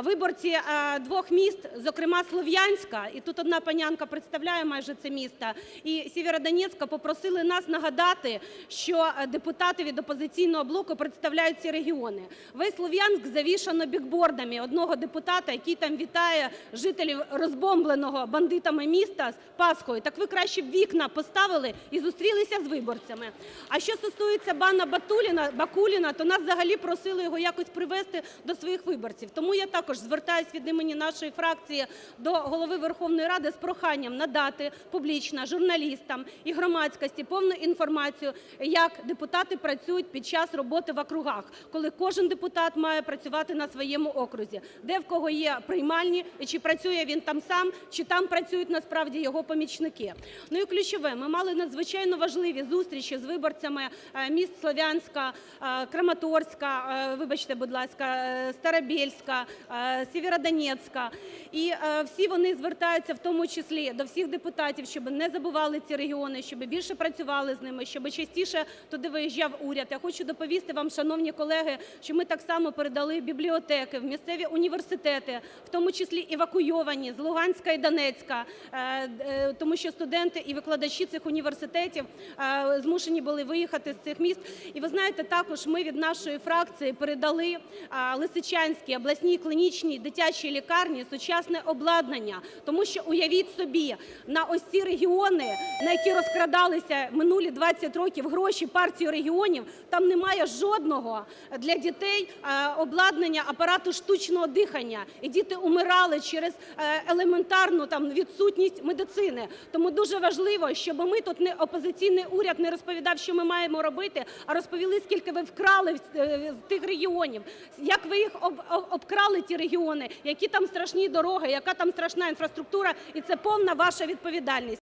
виборці е, двох міст, зокрема Слов'янська, і тут одна панянка представляє майже це місто, і Сєвєродонецька, попросили нас нагадати, що е, депутати від "Опозиційного блоку" представляють ці регіони. Весь Слов'янськ завішано бігбордами одного депутата, який там вітає жителів розбомбленого бандитами міста з Пасхою. Так ви краще б вікна поставили і зустрілися з виборцями. А що стосується пана Батуліна, Бакуліна, то нас взагалі просили його якось привести до своїх виборців. Тому я також звертаюсь від імені нашої фракції до Голови Верховної Ради з проханням надати публічно журналістам і громадськості повну інформацію, як депутати працюють під час роботи в округах, коли кожен депутат має працювати на своєму окрузі, де в кого є приймальні, і чи працює він там сам, чи там працюють насправді його помічники. Ну і ключове, ми мали надзвичайно важливі зустрічі з виборцями е, міст Слов'янська, е, Краматорська, е, вибачте, будь ласка, Старобільська, Сєвєродонецька. І е, всі вони звертаються в тому числі до всіх депутатів, щоб не забували ці регіони, щоб більше працювали з ними, щоб частіше туди виїжджав уряд. Я хочу доповісти вам, шановні колеги, що ми так само передали бібліотеки в місцеві університети, в тому числі евакуйовані з Луганська і Донецька, е, е, тому що студенти і викладачі цих університетів е, змушені були виїхати з цих міст. І ви знаєте, також ми від нашої фракції передали е, Лисичанській обласній клінічній дитячій лікарні сучасне обладнання, тому що уявіть собі, на ось ці регіони, на які розкрадалися минулі 20 років гроші партії регіонів, там немає жодного для дітей е, обладнання апарату штучного дихання, і діти умирали через е, елементарну там відсутність медицини. Тому дуже важливо, щоб ми тут не опозиційний уряд не розповідав, що ми маємо робити, а розповіли, скільки ви вкрали з е, тих регіонів, як ви їх об- об- обкрали ті регіони, які там страшні дороги, яка там страшна інфраструктура, і це повна ваша відповідальність.